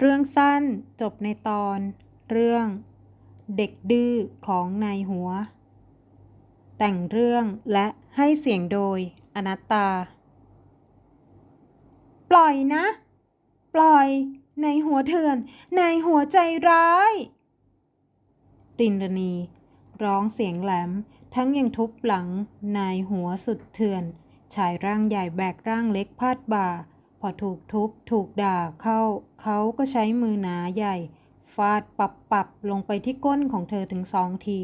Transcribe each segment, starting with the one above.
เรื่องสั้นจบในตอน เรื่อง เด็กดื้อของนายหัว แต่งเรื่องและให้เสียงโดยอนัตตา ปล่อยนะ ปล่อยในหัวเถื่อนในหัวใจร้าย รินรณี ร้องเสียงแหลม ทั้งยังทุบหลังนายหัวสุดเถื่อน ชายร่างใหญ่แบกร่างเล็กพาดบ่า พอถูกทุบถูกด่าเข้า เขาก็ใช้มือหนาใหญ่ ฟาดปับปับลงไปที่ก้นของเธอถึงสองที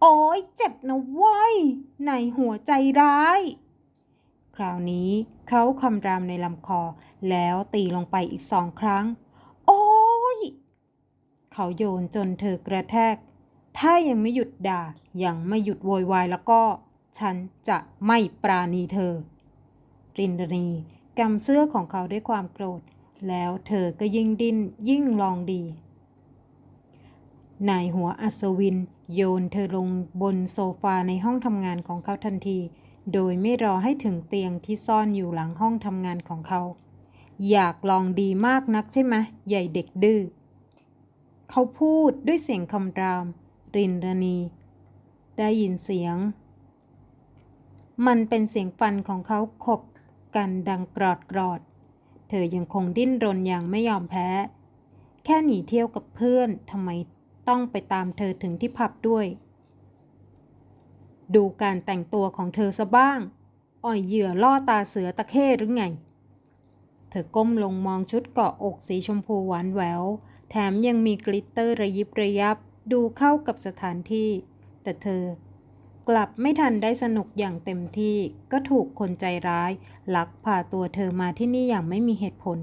โอ้ยเจ็บนะว้ยในหัวใจร้าย ราวนี้ เขาคำรามในลำคอ แล้วตีลงไปอีกสองครั้ง โอ้ย เขาโยนจนเธอกระแทก ถ้ายังไม่หยุดด่า ยังไม่หยุดโวยวายแล้วก็ ฉันจะไม่ปราณีเธอ รินดนีกำเสื้อของเขาด้วยความโกรธ แล้วเธอก็ยิ่งดิ้นยิ่งลองดีนายหัวอัศวิน โยนเธอลงบนโซฟาในห้องทำงานของเขาทันที โดยไม่รอให้ถึงเตียงที่ซ่อนอยู่หลังห้องทำงานของเขา อยากลองดีมากนักใช่ไหมใหญ่เด็กดื้อ เขาพูดด้วยเสียงคำราม รินรณี ได้ยินเสียง มันเป็นเสียงฟันของเขาขบกันดังกรอดกรอด เธอยังคงดิ้นรนอย่างไม่ยอมแพ้ แค่หนีเที่ยวกับเพื่อนทำไมต้องไปตามเธอถึงที่ผับด้วย ดูการแต่งตัวของเธอซะบ้าง อ่อยเหยื่อล่อตาเสือตะเข้หรือไง เธอก้มลงมองชุดเกาะอกสีชมพูหวานแหวว แถมยังมีกลิตเตอร์ระยิบระยับ ดูเข้ากับสถานที่ แต่เธอกลับไม่ทันได้สนุกอย่างเต็มที่ ก็ถูกคนใจร้าย ลักพาตัวเธอมาที่นี่อย่างไม่มีเหตุผล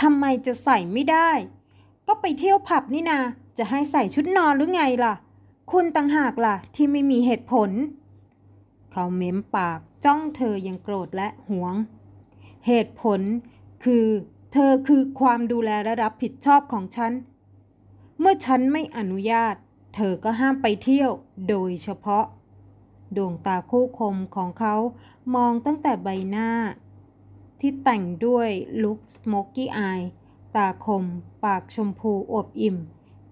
ทำไมจะใส่ไม่ได้ ก็ไปเที่ยวผับนี่นา จะให้ใส่ชุดนอนหรือไงล่ะ คุณต่างหากล่ะที่ไม่มีเหตุผล เขาเม้มปากจ้องเธอยังโกรธและหวง เหตุผลคือเธอคือความดูแลและรับผิดชอบของฉัน เมื่อฉันไม่อนุญาต เธอก็ห้ามไปเที่ยวโดยเฉพาะ ดวงตาคู่คมของเขามองตั้งแต่ใบหน้า ที่แต่งด้วยลุคสโมกี้อาย ตาคม ปากชมพูอวบอิ่ม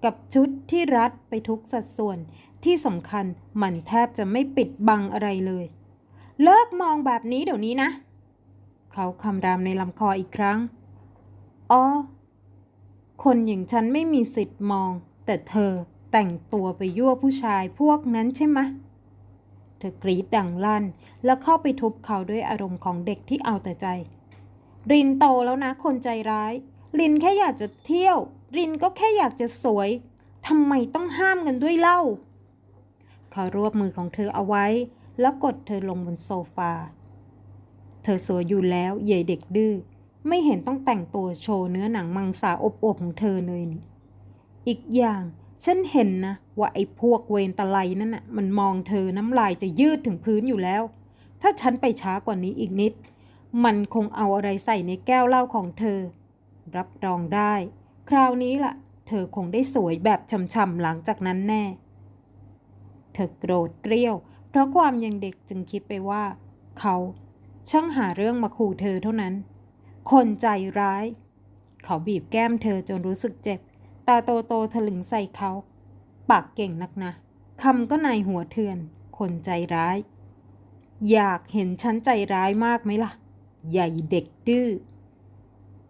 กับชุดที่รัดไปทุกสัดส่วน ที่สำคัญมันแทบจะไม่ปิดบังอะไรเลย เลิกมองแบบนี้เดี๋ยวนี้นะ เขาคำรามในลำคออีกครั้งอ๋อคนอย่างฉันไม่มีสิทธิ์มอง แต่เธอแต่งตัวไปยั่วผู้ชายพวกนั้นใช่ไหมเธอกรีดดังลั่น แล้วเข้าไปทุบเขาด้วยอารมณ์ของเด็กที่เอาแต่ใจ รินโตแล้วนะคนใจร้าย รินแค่อยากจะเที่ยว รินก็แค่อยากจะสวยทำไมต้องห้ามกันด้วยเล่า เขารวบมือของเธอเอาไว้ แล้วกดเธอลงบนโซฟา เธอสวยอยู่แล้วเย่เด็กดื้อ ไม่เห็นต้องแต่งตัวโชว์เนื้อหนังมังสาอบๆของเธอเลยนี่ อีกอย่างฉันเห็นนะ ว่าไอ้พวกเวนตะไลนั่นน่ะมันมองเธอน้ำลายจะยืดถึงพื้นอยู่แล้ว ถ้าฉันไปช้ากว่านี้อีกนิด มันคงเอาอะไรใส่ในแก้วเหล้าของเธอ รับรองได้ คราวนี้ล่ะ เธอคงได้สวยแบบช่ำๆหลังจากนั้นแน่ เธอโกรธเกรี้ยว เพราะความยังเด็กจึงคิดไปว่า เขาช่างหาเรื่องมาขู่เธอเท่านั้น คนใจร้าย เขาบีบแก้มเธอจนรู้สึกเจ็บ ตาโตโตๆถลึงใส่เขา ปากเก่งนักนะคำก็ในายหัวเถื่อน คนใจร้าย อยากเห็นฉันใจร้ายมากไหมล่ะ ใหญ่เด็กดื้อ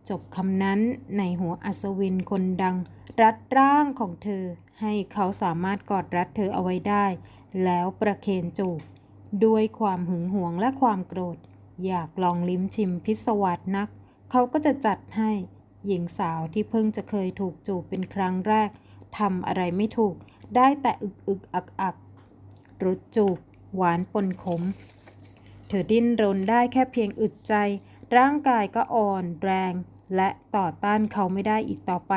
จบคำนั้นในหัวอัศวินคนดัง รัดร่างของเธอ ให้เขาสามารถกอดรัดเธอเอาไว้ได้ แล้วประเคนจูบด้วยความหึงหวงและความโกรธ อยากลองลิ้มชิมพิศวาสนัก เขาก็จะจัดให้หญิงสาวที่เพิ่งจะเคยถูกจูบเป็นครั้งแรกทำอะไรไม่ถูก ได้แต่อึกอึกอักอักรุดจูบ หวานปนขม เธอดิ้นรนได้แค่เพียงอึดใจ ร่างกายก็อ่อนแรง และต่อต้านเขาไม่ได้อีกต่อไป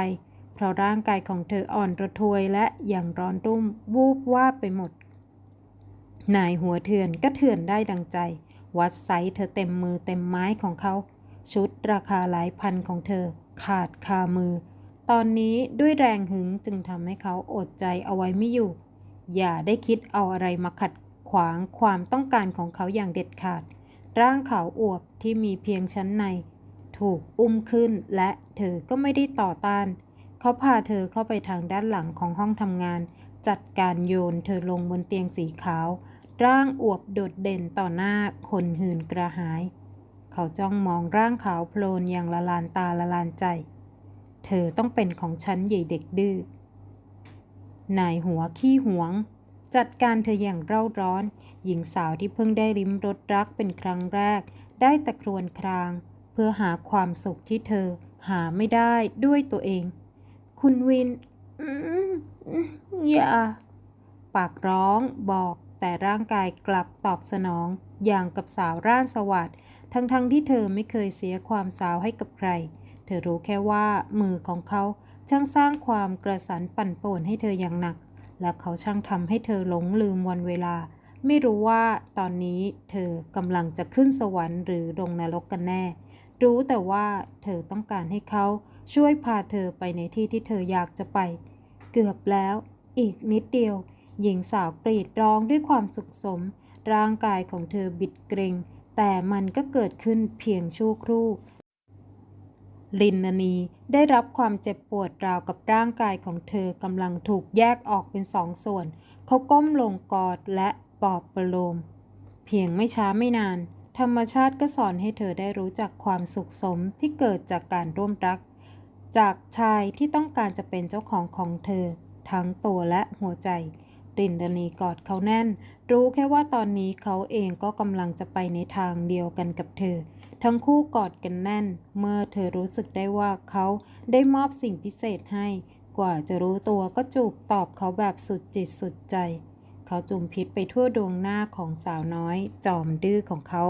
เพราะร่างกายของเธออ่อนระทวยและอย่างร้อนรุ่มวูบวาบไปหมด นายหัวเถื่อนก็เถื่อนได้ดังใจ วัดไซส์เธอเต็มมือเต็มไม้ของเขา ชุดราคาหลายพันของเธอ ขาดคามือ ตอนนี้ด้วยแรงหึงจึงทำให้เขาอดใจเอาไว้ไม่อยู่ อย่าได้คิดเอาอะไรมาขัดขวางความต้องการของเขาอย่างเด็ดขาด ร่างขาวอวบที่มีเพียงชั้นใน ถูกอุ้มขึ้น และเธอก็ไม่ได้ต่อต้าน เขาพาเธอเข้าไปทางด้านหลังของห้องทำงาน จัดการโยนเธอลงบนเตียงสีขาว ร่างอวบโดดเด่นต่อหน้าคนหื่นกระหาย เขาจ้องมองร่างขาวโพลนอย่างละลานตาละลานใจ เธอต้องเป็นของฉันใหญ่เด็กดื้อนายหัวขี้หวง จัดการเธออย่างเร่าร้อน หญิงสาวที่เพิ่งได้ริมรสรักเป็นครั้งแรก ได้ตะครวนคราง เพื่อหาความสุขที่เธอหาไม่ได้ด้วยตัวเอง คุณวินอย่าปากร้องบอกแต่ร่างกายกลับตอบสนองอย่างกับสาวร่านสวัสดทั้งๆทที่เธอไม่เคยเสียความสาวให้กับใคร เธอรู้แค่ว่ามือของเขาช่างสร้างความกระสันปั่นป่วนให้เธออย่างหนัก และเขาช่างทำให้เธอหลงลืมวันเวลา ไม่รู้ว่าตอนนี้เธอกำลังจะขึ้นสวรรค์หรือลงนรกกันแน่ รู้แต่ว่าเธอต้องการให้เขาช่วยพาเธอไปในที่ที่เธออยากจะไป เกือบแล้ว อีกนิดเดียว หญิงสาวกรีดร้องด้วยความสุขสม ร่างกายของเธอบิดเกร็งแต่มันก็เกิดขึ้นเพียงชั่วครู่ ลินนานีได้รับความเจ็บปวดราวกับร่างกายของเธอกำลังถูกแยกออกเป็นสองส่วน เขาก้มลงกอดและปลอบประโลม เพียงไม่ช้าไม่นาน ธรรมชาติก็สอนให้เธอได้รู้จักความสุขสมที่เกิดจากการร่วมรัก จากชายที่ต้องการจะเป็นเจ้าของของเธอ ทั้งตัวและหัวใจรินดนีกอดเขาแน่น รู้แค่ว่าตอนนี้เขาเองก็กำลังจะไปในทางเดียวกันกับเธอ ทั้งคู่กอดกันแน่น เมื่อเธอรู้สึกได้ว่าเขาได้มอบสิ่งพิเศษให้ กว่าจะรู้ตัวก็จูบตอบเขาแบบสุดจิตสุดใจ เขาจุมพิษไปทั่วดวงหน้าของสาวน้อย จอมดื้อของเขา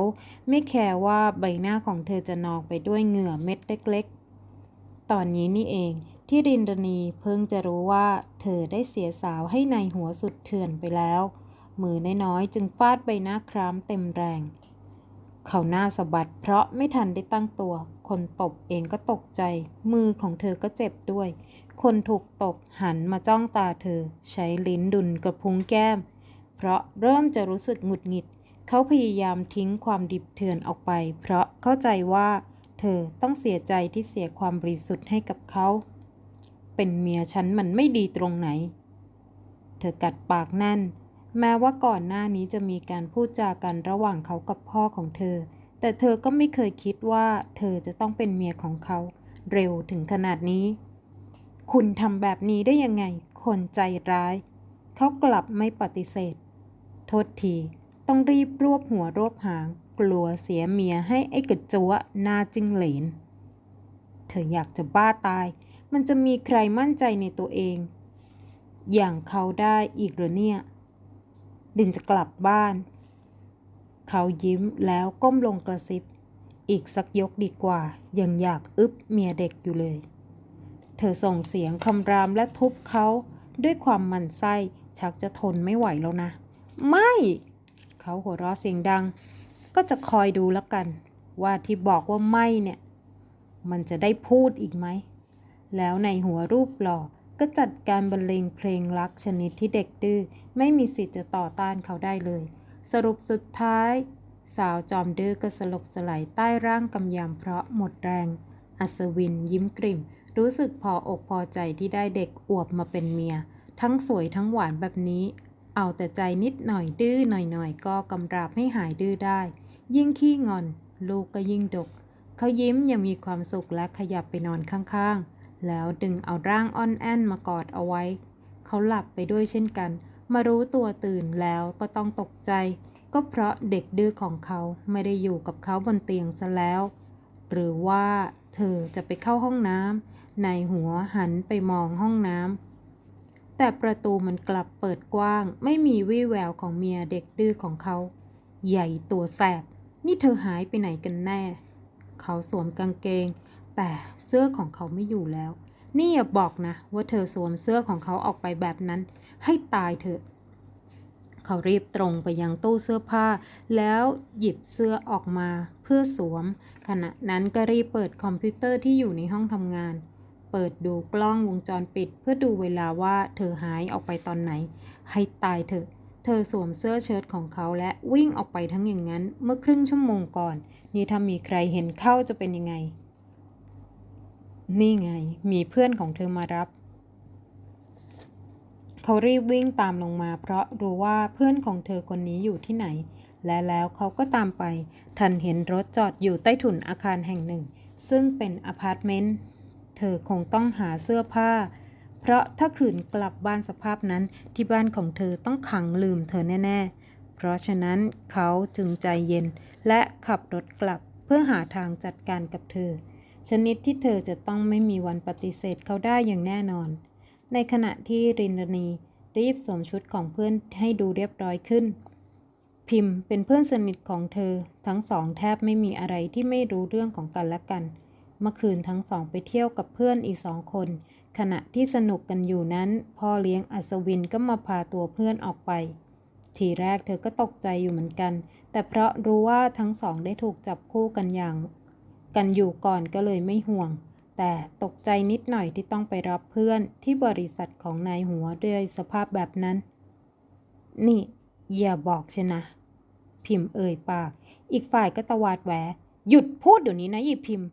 ไม่แคร์ว่าใบหน้าของเธอจะนองไปด้วยเหงื่อเม็ดเล็กๆ ตอนนี้นี่เองที่รินดานีเพิ่งจะรู้ว่าเธอได้เสียสาวให้ในหัวสุดเถื่อนไปแล้ว มือน้อยๆจึงฟาดใบหน้าคร้ำเต็มแรง เขาหน้าสะบัดเพราะไม่ทันได้ตั้งตัว คนตบเองก็ตกใจ มือของเธอก็เจ็บด้วย คนถูกตบหันมาจ้องตาเธอ ใช้ลิ้นดุนกระพุ้งแก้ม เพราะเริ่มจะรู้สึกหงุดหงิด เขาพยายามทิ้งความดิบเถื่อนออกไป เพราะเข้าใจว่าเธอต้องเสียใจที่เสียความบริสุทธิ์ให้กับเขา เป็นเมียฉันมันไม่ดีตรงไหน เธอกัดปากแน่น แม้ว่าก่อนหน้านี้จะมีการพูดจากันระหว่างเขากับพ่อของเธอ แต่เธอก็ไม่เคยคิดว่าเธอจะต้องเป็นเมียของเขา เร็วถึงขนาดนี้ คุณทำแบบนี้ได้ยังไง คนใจร้าย เขากลับไม่ปฏิเสธ โทษที ต้องรีบรวบหัวรวบหาง กลัวเสียเมียให้ไอ้กระจัวหน้าจิ้งเหลน เธออยากจะบ้าตาย มันจะมีใครมั่นใจในตัวเอง อย่างเขาได้อีกหรอเนี่ย ดินจะกลับบ้าน เขายิ้มแล้วก้มลงกระซิบ อีกสักยกดีกว่า ยังอยากอึบเมียเด็กอยู่เลย เธอส่งเสียงคำรามและทุบเขาด้วยความหมันไส้ชักจะทนไม่ไหวแล้วนะ ไม่ เขาหัวเราะเสียงดัง ก็จะคอยดูแล้วกัน ว่าที่บอกว่าไม่เนี่ย มันจะได้พูดอีกไหม แล้วในหัวรูปหล่อก็จัดการบรรเลงเพลงรักชนิดที่เด็กดื้อไม่มีสิทธิ์จะต่อต้านเขาได้เลย สรุปสุดท้าย สาวจอมดื้อก็สลบสลายใต้ร่างกำยำเพราะหมดแรง อัศวินยิ้มกริ่ม รู้สึกพออกพอใจที่ได้เด็กอวบมาเป็นเมีย ทั้งสวยทั้งหวานแบบนี้ เอาแต่ใจนิดหน่อยดื้อหน่อยๆ ก็กำราบให้หายดื้อได้ ยิ่งขี้งอน ลูกก็ยิ่งดก เขายิ้มยังมีความสุขและขยับไปนอนข้างๆ แล้วดึงเอาร่างอ่อนแอนมากอดเอาไว้ เขาหลับไปด้วยเช่นกัน มารู้ตัวตื่นแล้วก็ต้องตกใจ ก็เพราะเด็กดื้อของเขาไม่ได้อยู่กับเขาบนเตียงซะแล้ว หรือว่าเธอจะไปเข้าห้องน้ำ ในหัวหันไปมองห้องน้ำ แต่ประตูมันกลับเปิดกว้าง ไม่มีวี่แววของเมียเด็กดื้อของเขา ใหญ่ตัวแสบ นี่เธอหายไปไหนกันแน่ เขาสวมกางเกง แต่เสื้อของเขาไม่อยู่แล้ว นี่อย่าบอกนะ ว่าเธอสวมเสื้อของเขาออกไปแบบนั้น ให้ตายเถอะ เขารีบตรงไปยังตู้เสื้อผ้า แล้วหยิบเสื้อออกมาเพื่อสวม ขณะนั้นก็รีบเปิดคอมพิวเตอร์ที่อยู่ในห้องทำงาน เปิดดูกล้องวงจรปิด เพื่อดูเวลาว่าเธอหายออกไปตอนไหน ให้ตายเถอะ เธอสวมเสื้อเชิ้ตของเขาและวิ่งออกไปทั้งอย่างนั้นเมื่อครึ่งชั่วโมงก่อน นี่ถ้ามีใครเห็นเข้าจะเป็นยังไง นี่ไง มีเพื่อนของเธอมารับ เขารีบวิ่งตามลงมา เพราะรู้ว่าเพื่อนของเธอคนนี้อยู่ที่ไหน และแล้วเขาก็ตามไป ทันเห็นรถจอดอยู่ใต้ถุนอาคารแห่งหนึ่ง ซึ่งเป็นอพาร์ตเมนต์ เธอคงต้องหาเสื้อผ้า เพราะถ้าขืนกลับบ้านสภาพนั้นที่บ้านของเธอต้องขังลืมเธอแน่ ๆ เพราะฉะนั้นเขาจึงใจเย็น และขับรถกลับเพื่อหาทางจัดการกับเธอ ชนิดที่เธอจะต้องไม่มีวันปฏิเสธเขาได้อย่างแน่นอน ในขณะที่รินรณีรีบสวมชุดของเพื่อนให้ดูเรียบร้อยขึ้น พิมพ์เป็นเพื่อนสนิทของเธอ ทั้งสองแทบไม่มีอะไรที่ไม่รู้เรื่องของกันและกัน เมื่อคืนทั้งสองไปเที่ยวกับเพื่อนอีกสองคน ขณะที่สนุกกันอยู่นั้น พ่อเลี้ยงอัศวินก็มาพาตัวเพื่อนออกไป ทีแรกเธอก็ตกใจอยู่เหมือนกัน แต่เพราะรู้ว่าทั้งสองได้ถูกจับคู่กันอย่าง กันอยู่ก่อนก็เลยไม่ห่วง แต่ตกใจนิดหน่อยที่ต้องไปรับเพื่อนที่บริษัทของนายหัวด้วยสภาพแบบนั้น นี่อย่าบอกฉันนะ พิมพ์เอ่ยปาก อีกฝ่ายก็ตะวาดแหวหยุดพูดเดี๋ยวนี้นะยีพิมพ์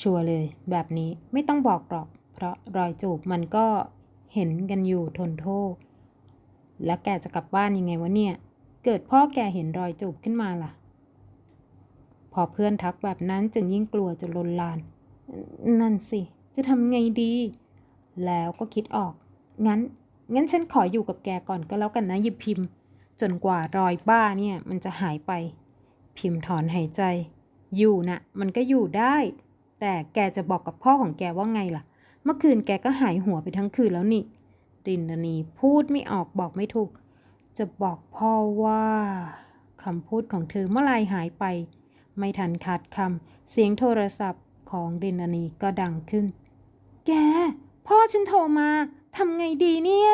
ชัวร์เลย แบบนี้ไม่ต้องบอกหรอก เพราะรอยจูบมันก็เห็นกันอยู่ทนโทษ แล้วแกจะกลับบ้านยังไงวะเนี่ย เกิดพ่อแกเห็นรอยจูบขึ้นมาล่ะ พอเพื่อนทักแบบนั้นจึงยิ่งกลัวจะลนลาน นั่นสิ จะทำไงดี แล้วก็คิดออก งั้น งั้นฉันขออยู่กับแกก่อนก็แล้วกันนะยิบพิมพ์ จนกว่ารอยบ้าเนี่ยมันจะหายไป พิมพ์ถอนหายใจ อยู่นะมันก็อยู่ได้ แต่แกจะบอกกับพ่อของแกว่าไงล่ะ เมื่อคืนแกก็หายหัวไปทั้งคืนแล้วนี่ รินนีพูดไม่ออกบอกไม่ถูก จะบอกพ่อว่าคำพูดของเธอเมื่อไรหายไป ไม่ทันขาดคำเสียงโทรศัพท์ของรินนีก็ดังขึ้น แก พ่อฉันโทรมาทำไงดีเนี่ย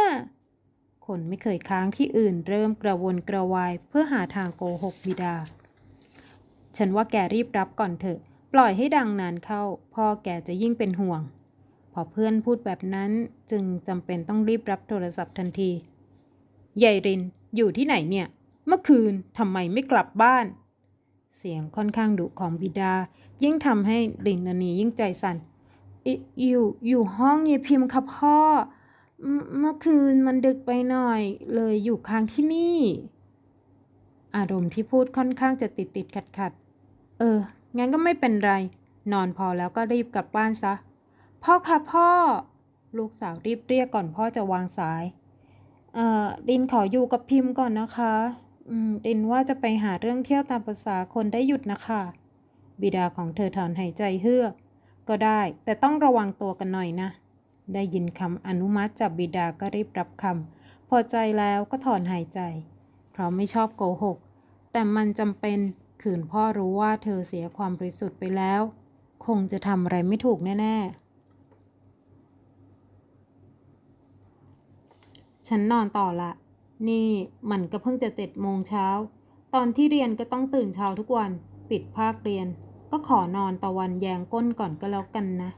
คนไม่เคยค้างที่อื่นเริ่มกระวนกระวายเพื่อหาทางโกหกบิดา ฉันว่าแกรีบรับก่อนเถอะ ล่อยให้ดังนานเข้า พ่อแกจะยิ่งเป็นห่วง พอเพื่อนพูดแบบนั้นจึงจำเป็นต้องรีบรับโทรศัพท์ทันทียายรินอยู่ที่ไหนเนี่ย เมื่อคืนทำไมไม่กลับบ้าน เสียงค่อนข้างดุของบิดา ยิ่งทำให้รินนียิ่งใจสั่นอิอยู่อยู่ห้องเยายพิมครับพ่อ เมื่อคืนมันดึกไปหน่อย เลยอยู่ค้างที่นี่ อารมณ์ที่พูดค่อนข้างจะติดติดขัดขัด เออ งั้นก็ไม่เป็นไร นอนพอแล้วก็รีบกลับบ้านซะ พ่อคะพ่อ ลูกสาวรีบเรียกก่อนพ่อจะวางสาย เอ่อดินขออยู่กับพิมพ์ก่อนนะคะ อืมดินว่าจะไปหาเรื่องเที่ยวตามภาษาคนได้หยุดนะคะ บิดาของเธอถอนหายใจเฮือก ก็ได้ แต่ต้องระวังตัวกันหน่อยนะ ได้ยินคำอนุมัติจากบิดาก็รีบรับคำพอใจแล้วก็ถอนหายใจ เพราะไม่ชอบโกหก แต่มันจำเป็น ขืนพ่อรู้ว่าเธอเสียความบริสุทธิ์ไปแล้ว คงจะทำอะไรไม่ถูกแน่ ๆ ฉันนอนต่อละ นี่มันก็เพิ่งจะเจ็ดโมงเช้า ตอนที่เรียนก็ต้องตื่นเช้าทุกวัน ปิดภาคเรียน ก็ขอนอนตะวันแยงก้นก่อนก็แล้วกันนะ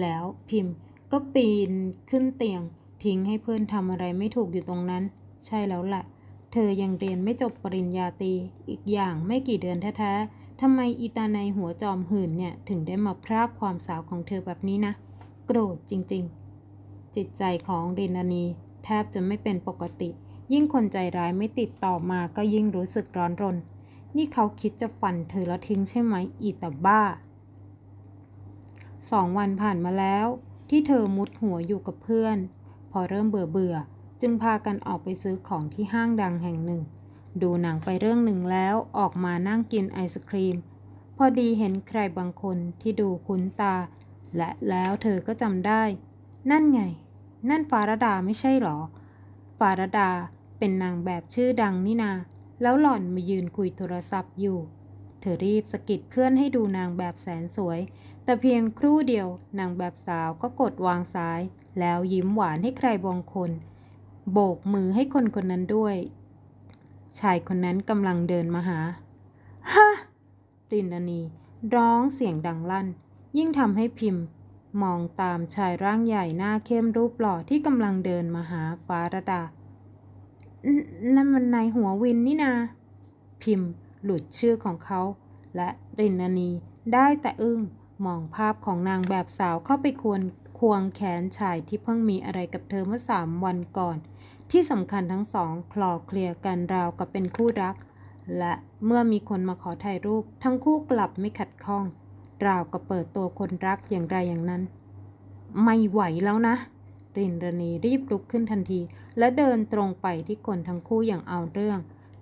แล้วพิมพ์ก็ปีนขึ้นเตียง ทิ้งให้เพื่อนทำอะไรไม่ถูกอยู่ตรงนั้น ใช่แล้วแหละ เธอยังเรียนไม่จบปริญญาตรีอีกอย่างไม่กี่เดือนแท้ๆทำไมอีตาในหัวจอมหื่นเนี่ย ถึงได้มาพรากความสาวของเธอแบบนี้นะ โกรธจริงๆ จิตใจของเรนานีแทบจะไม่เป็นปกติ ยิ่งคนใจร้ายไม่ติดต่อมาก็ยิ่งรู้สึกร้อนรน นี่เขาคิดจะฟันเธอแล้วทิ้งใช่ไหมอีตาบ้าสองวันผ่านมาแล้ว ที่เธอมุดหัวอยู่กับเพื่อน พอเริ่มเบื่อเบื่อ จึงพากันออกไปซื้อของที่ห้างดังแห่งหนึ่ง ดูหนังไปเรื่องหนึ่งแล้วออกมานั่งกินไอศครีม พอดีเห็นใครบางคนที่ดูคุ้นตา และแล้วเธอก็จำได้ นั่นไง นั่นฟารดาไม่ใช่หรอ ฟารดาเป็นนางแบบชื่อดังนี่นา แล้วหล่อนมายืนคุยโทรศัพท์อยู่ เธอรีบสะกิดเพื่อนให้ดูนางแบบแสนสวย แต่เพียงครู่เดียวนางแบบสาวก็กดวางสาย แล้วยิ้มหวานให้ใครบางคน โบกมือให้คนคนนั้นด้วย ชายคนนั้นกำลังเดินมาหา ฮะรินดานีร้องเสียงดังลั่น ยิ่งทำให้พิมพ์ มองตามชายร่างใหญ่หน้าเข้มรูปหล่อที่กำลังเดินมาหาฟ้าระดา นั่นมันนายหัววินนี่นา พิมพ์หลุดชื่อของเขา และรินนานีได้แต่อึ้งมองภาพของนางแบบสาวเข้าไปควรควงแขนชายที่เพิ่งมีอะไรกับเธอเมื่อสามวันก่อน ที่สำคัญทั้งสองคลอเคลียร์กันราวกับเป็นคู่รัก และเมื่อมีคนมาขอถ่ายรูป ทั้งคู่กลับไม่ขัดข้อง ราวกับเปิดตัวคนรักอย่างไรอย่างนั้น ไม่ไหวแล้วนะรินรณีรีบลุกขึ้นทันที และเดินตรงไปที่คนทั้งคู่อย่างเอาเรื่อง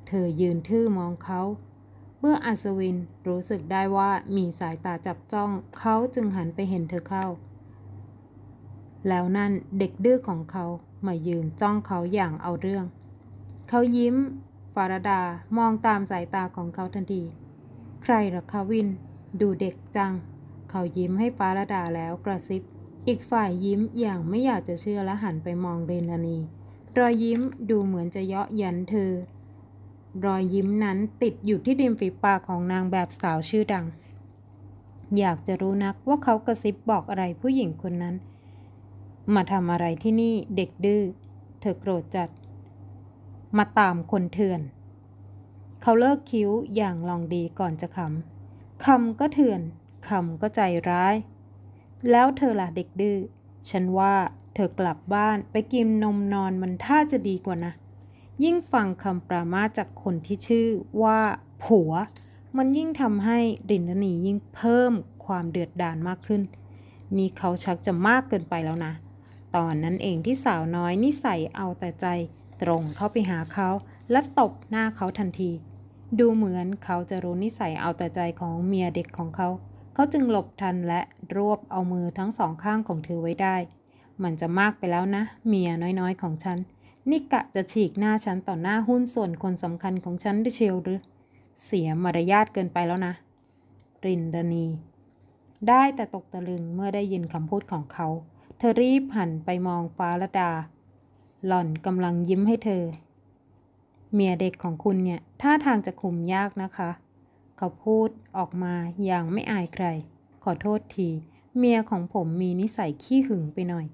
เธอยืนทื่อมองเขาเมื่ออัศวินรู้สึกได้ว่ามีสายตาจับจ้อง เขาจึงหันไปเห็นเธอเข้า แล้วนั่นเด็กดื้อของเขา มายืนจ้องเขาอย่างเอาเรื่อง เขายิ้ม ฟารดามองตามสายตาของเขาทันที ใครหรอคะวิน ดูเด็กจัง เขายิ้มให้ฟารดาแล้วกระซิบ อีกฝ่ายยิ้มอย่างไม่อยากจะเชื่อและหันไปมองเรนานี รอยยิ้มดูเหมือนจะเยาะเยันเธอ รอยยิ้มนั้นติดอยู่ที่ริมฝีปากของนางแบบสาวชื่อดัง อยากจะรู้นักว่าเขากระซิบบอกอะไรผู้หญิงคนนั้น มาทำอะไรที่นี่เด็กดื้อ เธอโกรธจัด มาตามคนเถื่อน เขาเลิกคิ้วอย่างลองดีก่อนจะขำ คำก็เถื่อน คำก็ใจร้าย แล้วเธอล่ะเด็กดื้อ ฉันว่าเธอกลับบ้านไปกินนมนอนมันท่าจะดีกว่านะ ยิ่งฟังคำปรามาจากคนที่ชื่อว่า ผัว มันยิ่งทำให้ดินรณียิ่งเพิ่มความเดือดดาลมากขึ้นนี่เขาชักจะมากเกินไปแล้วนะ ตอนนั้นเองที่สาวน้อยนิสัยเอาแต่ใจ ตรงเข้าไปหาเขา และตบหน้าเขาทันที ดูเหมือนเขาจะรู้นิสัยเอาแต่ใจของเมียเด็กของเขา เขาจึงหลบทันและรวบเอามือทั้งสองข้างของเธอไว้ได้ มันจะมากไปแล้วนะ เมียน้อยๆของฉัน นี่กะจะฉีกหน้าฉันต่อหน้าหุ้นส่วนคนสำคัญของฉันด้วยเชียวหรือ เสียมารยาทเกินไปแล้วนะ รินดานีได้แต่ตกตะลึงเมื่อได้ยินคำพูดของเขา ธอรีบหันไปมองฟ้าละดา หล่อนกำลังยิ้มให้เธอ เมียเด็กของคุณเนี่ยท่าทางจะคุมยากนะคะ เขาพูดออกมาอย่างไม่อายใคร ขอโทษที เมียของผมมีนิสัยขี้หึงไปหน่อย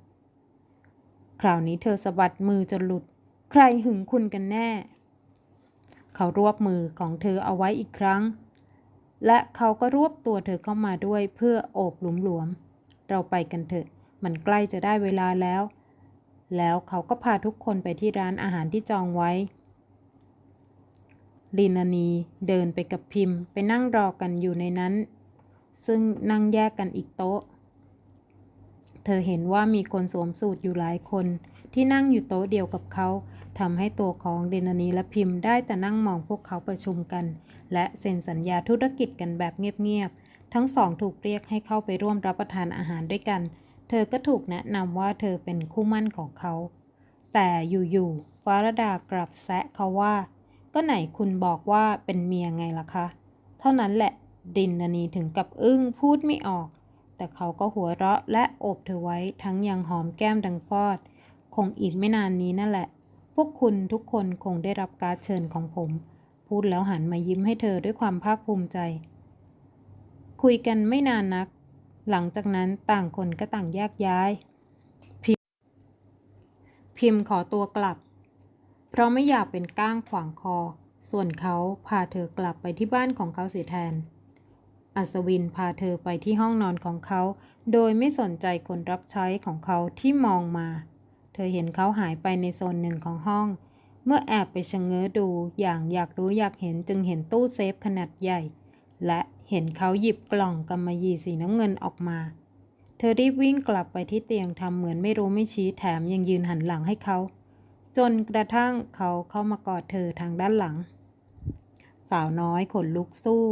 คราวนี้เธอสะบัดมือจนหลุด ใครหึงคุณกันแน่ เขารวบมือของเธอเอาไว้อีกครั้ง และเขาก็รวบตัวเธอเข้ามาด้วยเพื่อโอบหลวมๆเราไปกันเถอะ มันใกล้จะได้เวลาแล้ว แล้วเขาก็พาทุกคนไปที่ร้านอาหารที่จองไว้ ลินานีเดินไปกับพิมพ์ ไปนั่งรอกันอยู่ในนั้น ซึ่งนั่งแยกกันอีกโต๊ะ เธอเห็นว่ามีคนสวมสูทอยู่หลายคน ที่นั่งอยู่โต๊ะเดียวกับเขาทำให้ตัวของเดนานีและพิมพ์ได้แต่นั่งมองพวกเขาประชุมกัน และเซ็นสัญญาธุรกิจกันแบบเงียบๆทั้งสองถูกเรียกให้เข้าไปร่วมรับประทานอาหารด้วยกัน เธอก็ถูกแนะนำว่าเธอเป็นคู่มั่นของเขา แต่อยู่ๆฟารดากลับแซะเขาว่า ก็ไหนคุณบอกว่าเป็นเมียไงล่ะคะ เท่านั้นแหละดินนีถึงกับอึ้งพูดไม่ออก แต่เขาก็หัวเราะและโอบเธอไว้ทั้งยังหอมแก้มดังฟอด คงอีกไม่นานนี้นั่นแหละ พวกคุณทุกคนคงได้รับการเชิญของผม พูดแล้วหันมายิ้มให้เธอด้วยความภาคภูมิใจ คุยกันไม่นานนัก หลังจากนั้นต่างคนก็ต่างแยกย้าย พิมพิมพ์ขอตัวกลับ เพราะไม่อยากเป็นก้างขวางคอ ส่วนเขาพาเธอกลับไปที่บ้านของเขาเสียแทน อัศวินพาเธอไปที่ห้องนอนของเขา โดยไม่สนใจคนรับใช้ของเขาที่มองมา เธอเห็นเขาหายไปในโซนหนึ่งของห้อง เมื่อแอบไปชะเง้อดูอย่างอยากรู้อยากเห็นจึงเห็นตู้เซฟขนาดใหญ่ และ เห็นเขาหยิบกล่องกำมะหยี่สีน้ำเงินออกมา เธอรีบวิ่งกลับไปที่เตียงทำเหมือนไม่รู้ไม่ชี้แถมยังยืนหันหลังให้เขา จนกระทั่งเขาเข้ามากอดเธอทางด้านหลัง สาวน้อยขนลุกสู้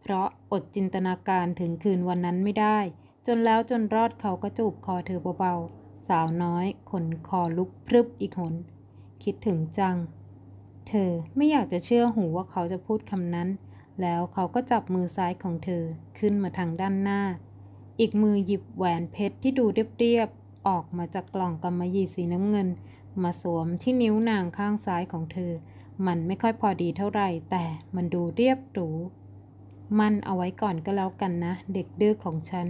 เพราะอดจินตนาการถึงคืนวันนั้นไม่ได้ จนแล้วจนรอดเขาก็จูบคอเธอเบาๆ สาวน้อยขนคอลุกพรึบอีกหน คิดถึงจัง เธอไม่อยากจะเชื่อหูว่าเขาจะพูดคำนั้น แล้วเขาก็จับมือซ้ายของเธอขึ้นมาทางด้านหน้า อีกมือหยิบแหวนเพชรที่ดูเรียบๆออกมาจากกล่องกำมะหยี่สีน้ำเงิน มาสวมที่นิ้วนางข้างซ้ายของเธอ มันไม่ค่อยพอดีเท่าไหร่ แต่มันดูเรียบหรู มันเอาไว้ก่อนก็แล้วกันนะ เด็กดื้อของฉัน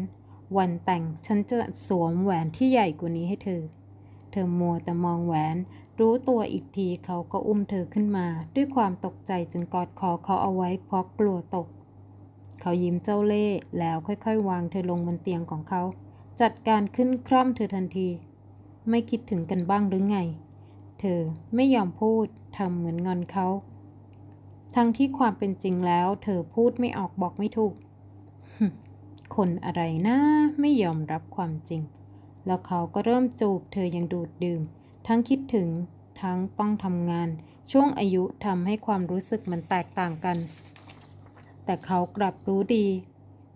วันแต่งฉันจะสวมแหวนที่ใหญ่กว่านี้ให้เธอ เธอมัวแต่มองแหวน รู้ตัวอีกทีเขาก็อุ้มเธอขึ้นมา ด้วยความตกใจจึงกอดคอเขาเอาไว้เพราะกลัวตก เขายิ้มเจ้าเล่ห์แล้วค่อยๆ วางเธอลงบนเตียงของเขา จัดการขึ้นคร่อมเธอทันที ไม่คิดถึงกันบ้างหรือไง เธอไม่ยอมพูดทำเหมือนงอนเขา ทั้งที่ความเป็นจริงแล้ว เธอพูดไม่ออกบอกไม่ถูก คนอะไรนะไม่ยอมรับความจริง แล้วเขาก็เริ่มจูบเธอยังดูดดื่ม ทั้งคิดถึง ทั้งต้องทำงาน ช่วงอายุทำให้ความรู้สึกมันแตกต่างกัน แต่เขากลับรู้ดี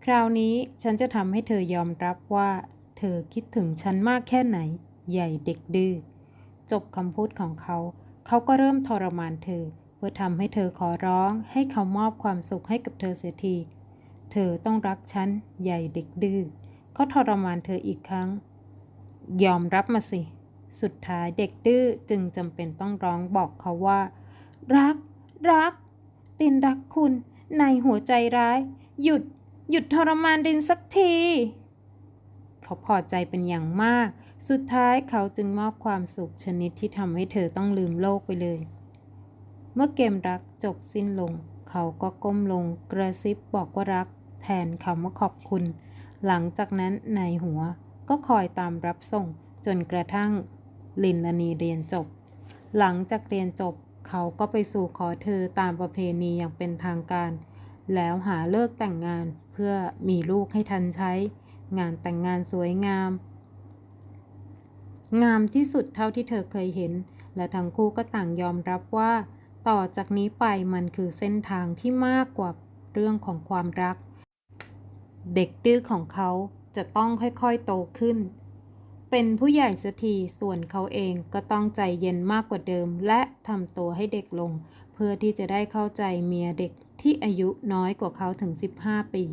คราวนี้ฉันจะทำให้เธอยอมรับว่า เธอคิดถึงฉันมากแค่ไหน ใหญ่เด็กดื้อ จบคำพูดของเขา เขาก็เริ่มทรมานเธอ เพื่อทำให้เธอขอร้อง ให้เขามอบความสุขให้กับเธอเสียที เธอต้องรักฉัน ใหญ่เด็กดื้อก็ทรมานเธออีกครั้ง ยอมรับมาสิ สุดท้ายเด็กดื้อจึงจำเป็นต้องร้องบอกเขาว่า รัก รัก ดินรักคุณ ในหัวใจร้าย หยุด หยุดทรมานดินสักที เขาพอใจเป็นอย่างมาก สุดท้ายเขาจึงมอบความสุขชนิดที่ทำให้เธอต้องลืมโลกไปเลย เมื่อเกมรักจบสิ้นลง เขาก็ก้มลงกระซิบบอกว่ารัก แทนคำว่าขอบคุณ หลังจากนั้นนายหัวก็คอยตามรับส่งจนกระทั่ง ลินลนีเรียนจบ หลังจากเรียนจบเขาก็ไปสู่ขอเธอตามประเพณีอย่างเป็นทางการ แล้วหาเลิกแต่งงานเพื่อมีลูกให้ทันใช้ งานแต่งงานสวยงาม งามที่สุดเท่าที่เธอเคยเห็น และทั้งคู่ก็ต่างยอมรับว่า ต่อจากนี้ไปมันคือเส้นทางที่มากกว่าเรื่องของความรัก เด็กดื้อของเขาจะต้องค่อยๆโตขึ้น เป็นผู้ใหญ่สักทีส่วนเขาเองก็ต้องใจเย็นมากกว่าเดิม และทำตัวให้เด็กลง เพื่อที่จะได้เข้าใจเมียเด็กที่อายุน้อยกว่าเขาถึง 15 ปี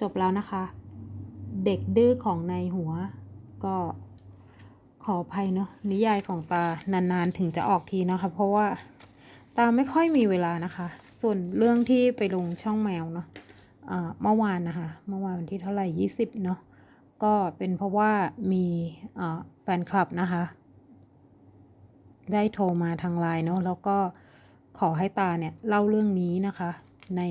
จบแล้วนะคะ เด็กดื้อของนายหัว ก็ขออภัยเนาะนิยายของตานานๆถึงจะออกทีนะคะ เพราะว่าตาไม่ค่อยมีเวลานะคะ ส่วนเรื่องที่ไปลงช่องแมวเนาะเมื่อวานนะคะ เมื่อวานวันที่เท่าไหร่ 20 เนาะ ก็เป็นเพราะว่ามีแฟนคลับนะคะ ได้โทรมาทางไลน์เนาะแล้วก็ขอให้ตาเนี่ยเล่าเรื่องนี้นะคะ ใน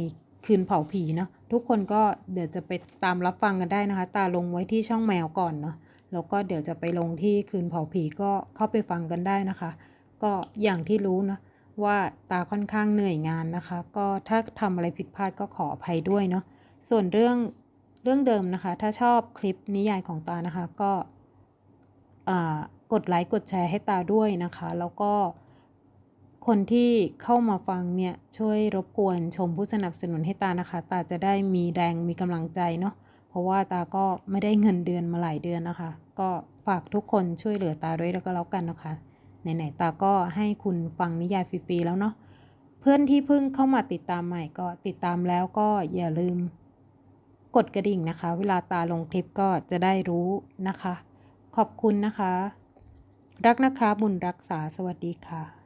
คืนเผาผีเนาะทุกคนก็เดี๋ยวจะไปตามรับฟังกันได้นะคะ ตาลงไว้ที่ช่องแมวก่อนเนาะแล้วก็เดี๋ยวจะไปลงที่คืนเผาผีก็เข้าไปฟังกันได้นะคะ ก็อย่างที่รู้นะว่าตาค่อนข้างเหนื่อยงานนะคะ ก็ถ้าทำอะไรผิดพลาดก็ขออภัยด้วยเนาะส่วนเรื่อง เรื่องเดิมนะคะ ถ้าชอบคลิปนิยายของตานะคะ ก็กดไลค์กดแชร์ให้ตาด้วยนะคะ แล้วก็คนที่เข้ามาฟังเนี่ยช่วยรบกวนชมผู้สนับสนุนให้ตานะคะ ตาจะได้มีแรงมีกำลังใจเนาะเพราะว่าตาก็ไม่ได้เงินเดือนมาหลายเดือนนะคะ ก็ฝากทุกคนช่วยเหลือตาด้วยแล้วก็แล้วกันนะคะไหนๆตาก็ให้คุณฟังนิยายฟรีๆแล้วเนาะเพื่อนที่เพิ่งเข้ามาติดตามใหม่ก็ติดตามแล้วก็อย่าลืม กดกระดิ่งนะคะ เวลาตาลงคลิปก็จะได้รู้นะคะ ขอบคุณนะคะ รักนะคะบุญรักษาสวัสดีค่ะ